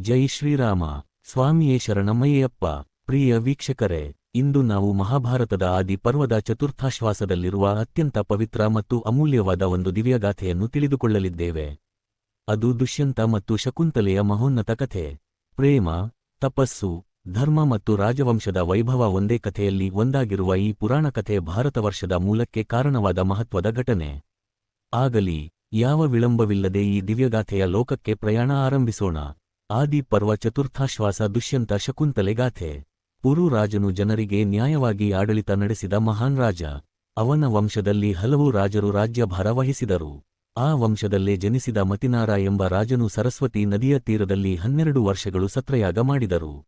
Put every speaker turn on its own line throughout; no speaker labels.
ಜೈ ಶ್ರೀರಾಮ. ಸ್ವಾಮಿಯೇ ಶರಣಮಯ್ಯಪ್ಪ. ಪ್ರಿಯ ವೀಕ್ಷಕರೇ, ಇಂದು ನಾವು ಮಹಾಭಾರತದ ಆದಿ ಪರ್ವದ ಚತುರ್ಥಾಶ್ವಾಸದಲ್ಲಿರುವ ಅತ್ಯಂತ ಪವಿತ್ರ ಮತ್ತು ಅಮೂಲ್ಯವಾದ ಒಂದು ದಿವ್ಯಗಾಥೆಯನ್ನು ತಿಳಿದುಕೊಳ್ಳಲಿದ್ದೇವೆ. ಅದು ದುಷ್ಯಂತ ಮತ್ತು ಶಕುಂತಲೆಯ ಮಹೋನ್ನತ ಕಥೆ. ಪ್ರೇಮ, ತಪಸ್ಸು, ಧರ್ಮ ಮತ್ತು ರಾಜವಂಶದ ವೈಭವ ಒಂದೇ ಕಥೆಯಲ್ಲಿ ಒಂದಾಗಿರುವ ಈ ಪುರಾಣ ಕಥೆ ಭಾರತವರ್ಷದ ಮೂಲಕ್ಕೆ ಕಾರಣವಾದ ಮಹತ್ವದ ಘಟನೆ. ಆಗಲಿ, ಯಾವ ವಿಳಂಬವಿಲ್ಲದೆ ಈ ದಿವ್ಯಗಾಥೆಯ ಲೋಕಕ್ಕೆ ಪ್ರಯಾಣ ಆರಂಭಿಸೋಣ. ಆದಿ ಪರ್ವ ಚತುರ್ಥಾಶ್ವಾಸ ದುಷ್ಯಂತ ಶಕುಂತಲೆ ಗಾಥೆ. ಪುರು ರಾಜನು ಜನರಿಗೆ ನ್ಯಾಯವಾಗಿ ಆಡಳಿತ ನಡೆಸಿದ ಮಹಾನ್ ರಾಜ. ಅವನ ವಂಶದಲ್ಲಿ ಹಲವು ರಾಜರು ರಾಜ್ಯಭಾರ ವಹಿಸಿದರು. ಆ ವಂಶದಲ್ಲೇ ಜನಿಸಿದ ಮತಿನಾರ ಎಂಬ ರಾಜನು ಸರಸ್ವತಿ ನದಿಯ ತೀರದಲ್ಲಿ ಹನ್ನೆರಡು ವರ್ಷಗಳು ಸತ್ರಯಾಗ ಮಾಡಿದರು.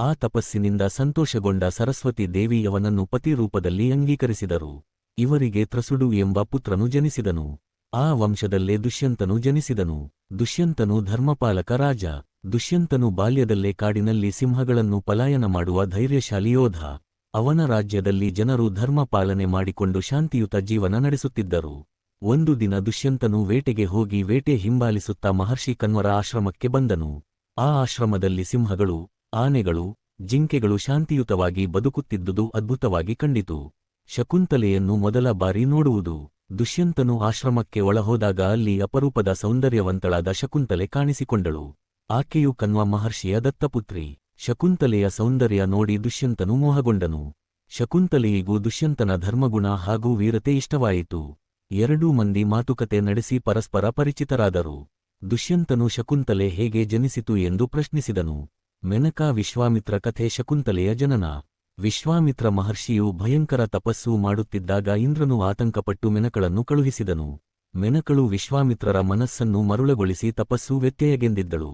ಆ ತಪಸ್ಸಿನಿಂದ ಸಂತೋಷಗೊಂಡ ಸರಸ್ವತಿ ದೇವಿ ಅವನನ್ನು ಪತಿರೂಪದಲ್ಲಿ ಅಂಗೀಕರಿಸಿದರು. ಇವರಿಗೆ ತ್ರಸುಡು ಎಂಬ ಪುತ್ರನು ಜನಿಸಿದನು. ಆ ವಂಶದಲ್ಲೇ ದುಷ್ಯಂತನು ಜನಿಸಿದನು. ದುಷ್ಯಂತನು ಧರ್ಮಪಾಲಕ ರಾಜ. ದುಷ್ಯಂತನು ಬಾಲ್ಯದಲ್ಲೇ ಕಾಡಿನಲ್ಲಿ ಸಿಂಹಗಳನ್ನು ಪಲಾಯನ ಮಾಡುವ ಧೈರ್ಯಶಾಲಿ ಯೋಧ. ಅವನ ರಾಜ್ಯದಲ್ಲಿ ಜನರು ಧರ್ಮ ಪಾಲನೆ ಮಾಡಿಕೊಂಡು ಶಾಂತಿಯುತ ಜೀವನ ನಡೆಸುತ್ತಿದ್ದರು. ಒಂದು ದಿನ ದುಷ್ಯಂತನು ಬೇಟೆಗೆ ಹೋಗಿ ಬೇಟೆ ಹಿಂಬಾಲಿಸುತ್ತಾ ಮಹರ್ಷಿ ಕನ್ವರ ಆಶ್ರಮಕ್ಕೆ ಬಂದನು. ಆ ಆಶ್ರಮದಲ್ಲಿ ಸಿಂಹಗಳು, ಆನೆಗಳು, ಜಿಂಕೆಗಳು ಶಾಂತಿಯುತವಾಗಿ ಬದುಕುತ್ತಿದ್ದುದು ಅದ್ಭುತವಾಗಿ ಕಂಡಿತು. ಶಕುಂತಲೆಯನ್ನು ಮೊದಲ ಬಾರಿ ನೋಡುವುದು. ದುಷ್ಯಂತನು ಆಶ್ರಮಕ್ಕೆ ಒಳಹೋದಾಗ ಅಲ್ಲಿ ಅಪರೂಪದ ಸೌಂದರ್ಯವಂತಳಾದ ಶಕುಂತಲೆ ಕಾಣಿಸಿಕೊಂಡಳು. ಆಕೆಯು ಕನ್ವ ಮಹರ್ಷಿಯ ದತ್ತಪುತ್ರಿ, ಶಕುಂತಲೆಯ ಸೌಂದರ್ಯ ನೋಡಿ ದುಷ್ಯಂತನು ಮೋಹಗೊಂಡನು. ಶಕುಂತಲೆಯಿಗೂ ದುಷ್ಯಂತನ ಧರ್ಮಗುಣ ಹಾಗೂ ವೀರತೆ ಇಷ್ಟವಾಯಿತು. ಎರಡೂ ಮಂದಿ ಮಾತುಕತೆ ನಡೆಸಿ ಪರಸ್ಪರ ಪರಿಚಿತರಾದರು. ದುಷ್ಯಂತನು ಶಕುಂತಲೆ ಹೇಗೆ ಜನಿಸಿತು ಎಂದು ಪ್ರಶ್ನಿಸಿದನು. ಮೆನಕಾ ವಿಶ್ವಾಮಿತ್ರ ಕಥೆ ಶಕುಂತಲೆಯ ಜನನ. ವಿಶ್ವಾಮಿತ್ರ ಮಹರ್ಷಿಯು ಭಯಂಕರ ತಪಸ್ಸು ಮಾಡುತ್ತಿದ್ದಾಗ ಇಂದ್ರನು ಆತಂಕಪಟ್ಟು ಮೆನಕಳನ್ನು ಕಳುಹಿಸಿದನು. ಮೆನಕಳು ವಿಶ್ವಾಮಿತ್ರರ ಮನಸ್ಸನ್ನು ಮರುಳಗೊಳಿಸಿ ತಪಸ್ಸು ವ್ಯತ್ಯಯಗೆಂದಿದ್ದಳು.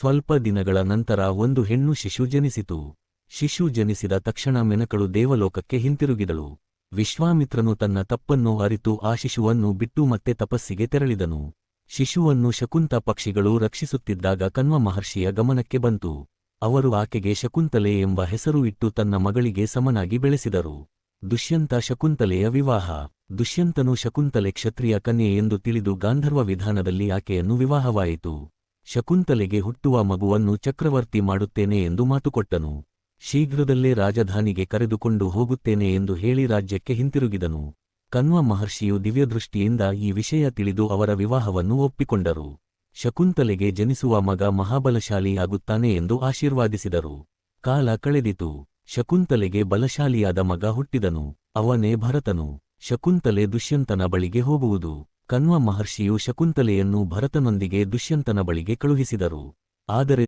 ಸ್ವಲ್ಪ ದಿನಗಳ ನಂತರ ಒಂದು ಹೆಣ್ಣು ಶಿಶು ಜನಿಸಿತು. ಶಿಶು ಜನಿಸಿದ ತಕ್ಷಣ ಮೆನಕಳು ದೇವಲೋಕಕ್ಕೆ ಹಿಂತಿರುಗಿದಳು. ವಿಶ್ವಾಮಿತ್ರನು ತನ್ನ ತಪ್ಪನ್ನು ಅರಿತು ಆ ಶಿಶುವನ್ನು ಬಿಟ್ಟು ಮತ್ತೆ ತಪಸ್ಸಿಗೆ ತೆರಳಿದನು. ಶಿಶುವನ್ನು ಶಕುಂತ ಪಕ್ಷಿಗಳು ರಕ್ಷಿಸುತ್ತಿದ್ದಾಗ ಕನ್ವ ಮಹರ್ಷಿಯ ಗಮನಕ್ಕೆ ಬಂತು. ಅವರು ಆಕೆಗೆ ಶಕುಂತಲೆ ಎಂಬ ಹೆಸರು ಇಟ್ಟು ತನ್ನ ಮಗಳಿಗೆ ಸಮನಾಗಿ ಬೆಳೆಸಿದರು. ದುಷ್ಯಂತ ಶಕುಂತಲೆಯ ವಿವಾಹ. ದುಷ್ಯಂತನು ಶಕುಂತಲೆ ಕ್ಷತ್ರಿಯ ಕನ್ಯೆ ಎಂದು ತಿಳಿದು ಗಾಂಧರ್ವ ವಿಧಾನದಲ್ಲಿ ಆಕೆಯನ್ನು ವಿವಾಹವಾಯಿತು. ಶಕುಂತಲೆಗೆ ಹುಟ್ಟುವ ಮಗುವನ್ನು ಚಕ್ರವರ್ತಿ ಮಾಡುತ್ತೇನೆ ಎಂದು ಮಾತುಕೊಟ್ಟನು. ಶೀಘ್ರದಲ್ಲೇ ರಾಜಧಾನಿಗೆ ಕರೆದುಕೊಂಡು ಹೋಗುತ್ತೇನೆ ಎಂದು ಹೇಳಿ ರಾಜ್ಯಕ್ಕೆ ಹಿಂತಿರುಗಿದನು. ಕನ್ವ ಮಹರ್ಷಿಯು ದಿವ್ಯದೃಷ್ಟಿಯಿಂದ ಈ ವಿಷಯ ತಿಳಿದು ಅವರ ವಿವಾಹವನ್ನು ಒಪ್ಪಿಕೊಂಡರು. ಶಕುಂತಲೆಗೆ ಜನಿಸುವ ಮಗ ಮಹಾಬಲಶಾಲಿಯಾಗುತ್ತಾನೆ ಎಂದು ಆಶೀರ್ವಾದಿಸಿದರು. ಕಾಲ ಕಳೆದಿತು. ಶಕುಂತಲೆಗೆ ಬಲಶಾಲಿಯಾದ ಮಗ ಹುಟ್ಟಿದನು. ಅವನೇ ಭರತನು. ಶಕುಂತಲೆ ದುಷ್ಯಂತನ ಬಳಿಗೆ ಹೋಗುವುದು. ಕನ್ವ ಮಹರ್ಷಿಯು ಶಕುಂತಲೆಯನ್ನು ಭರತನೊಂದಿಗೆ ದುಷ್ಯಂತನ ಬಳಿಗೆ ಕಳುಹಿಸಿದರು. ಆದರೆ